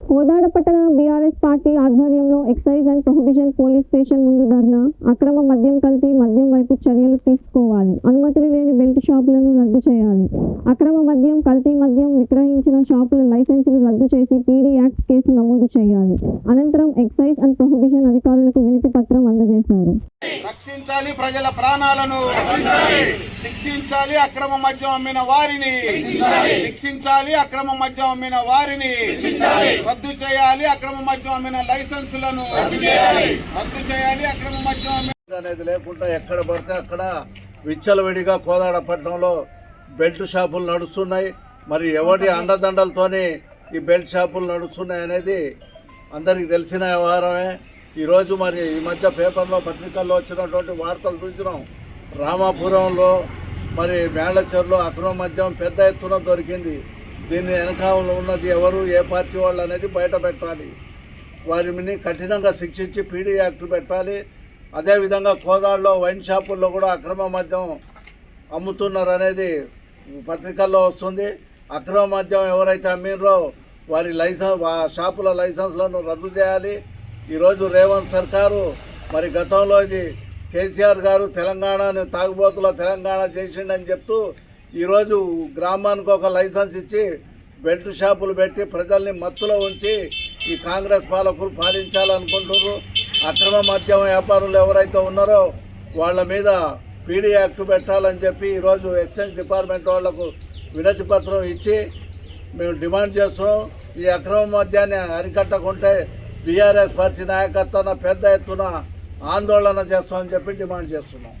కోదాడ పట్టణ BRS party ఆధ్వర్యంలో excise and prohibition police station ముందు ధర్నా అక్రమ మద్యం కల్తీ మద్యం వైపు చర్యలు తీసుకోవాలి. అనుమతులు లేని బెల్ట్ షాపులను రద్దు చేయాలి. అక్రమ మద్యం కల్తీ మద్యం విక్రయించిన షాపుల లైసెన్సులు రద్దు చేసి పీడీ యాక్ట్ కేసు నమోదు చేయాలి. అనంతరం ఎక్సైజ్ అండ్ ప్రొహిబిషన్ అధికారులకు వినతి పత్రం అందజేశారు. రక్షించాలి ప్రజల ప్రాణాలను. శిక్షించాలి అక్రమ మద్యం అమ్మిన వారిని. శిక్షించాలి అక్రమ మద్యం అమ్మిన వారిని. రద్దు చేయాలి అక్రమ మద్యం అమ్మిన లైసెన్సులను. రద్దు చేయాలి అక్రమ మద్యం అమ్మిన అనేది లేకుండా ఎక్కడ పడితే అక్కడ విచ్చలవిడిగా కోదాడ పట్టణంలో బెల్ట్ షాపులు నడుస్తున్నాయి. మరి ఎవరి అండదండలతోని ఈ బెల్ట్ షాపులు నడుస్తున్నాయి అనేది అందరికీ తెలిసిన వ్యవహారమే. ఈరోజు మరి ఈ మధ్య పేపర్లో పత్రికల్లో వచ్చినటువంటి వార్తలు చూసినాం. రామాపురంలో మరి మేళచెరులో అక్రమ మద్యం పెద్ద ఎత్తున దొరికింది. దీన్ని వెనకాల ఉన్నది ఎవరు ఏ పార్టీ వాళ్ళు అనేది బయట పెట్టాలి. వారిని కఠినంగా శిక్షించి పీడీ యాక్ట్ పెట్టాలి. అదేవిధంగా కోదాళ్ళలో వైన్ షాపుల్లో కూడా అక్రమ మద్యం అమ్ముతున్నారు అనేది పత్రికల్లో వస్తుంది. అక్రమ మద్యం ఎవరైతే అమ్మినరో వారి లైసెన్స్ ఆ షాపుల లైసెన్స్లను రద్దు చేయాలి. ఈరోజు రేవంత్ సర్కారు మరి గతంలో ఇది కేసీఆర్ గారు తెలంగాణని తాగుబోతుల తెలంగాణ చేసిండని చెప్తూ ఈరోజు గ్రామానికి ఒక లైసెన్స్ ఇచ్చి బెల్ట్ షాపులు పెట్టి ప్రజల్ని మత్తులో ఉంచి ఈ కాంగ్రెస్ పాలకులు పాలించాలనుకుంటున్నారు. అక్రమ మద్యం వ్యాపారులు ఎవరైతే ఉన్నారో వాళ్ళ మీద పీడీ యాక్ట్ పెట్టాలని చెప్పి ఈరోజు ఎక్సైజ్ డిపార్ట్మెంట్ వాళ్ళకు వినతి పత్రం ఇచ్చి మేము డిమాండ్ చేస్తున్నాం. ఈ అక్రమ మద్యాన్ని అరికట్టకుంటే బీఆర్ఎస్ పార్టీ నాయకత్వాన పెద్ద ఎత్తున ఆందోళన చేస్తామని చెప్పి డిమాండ్ చేస్తున్నాం.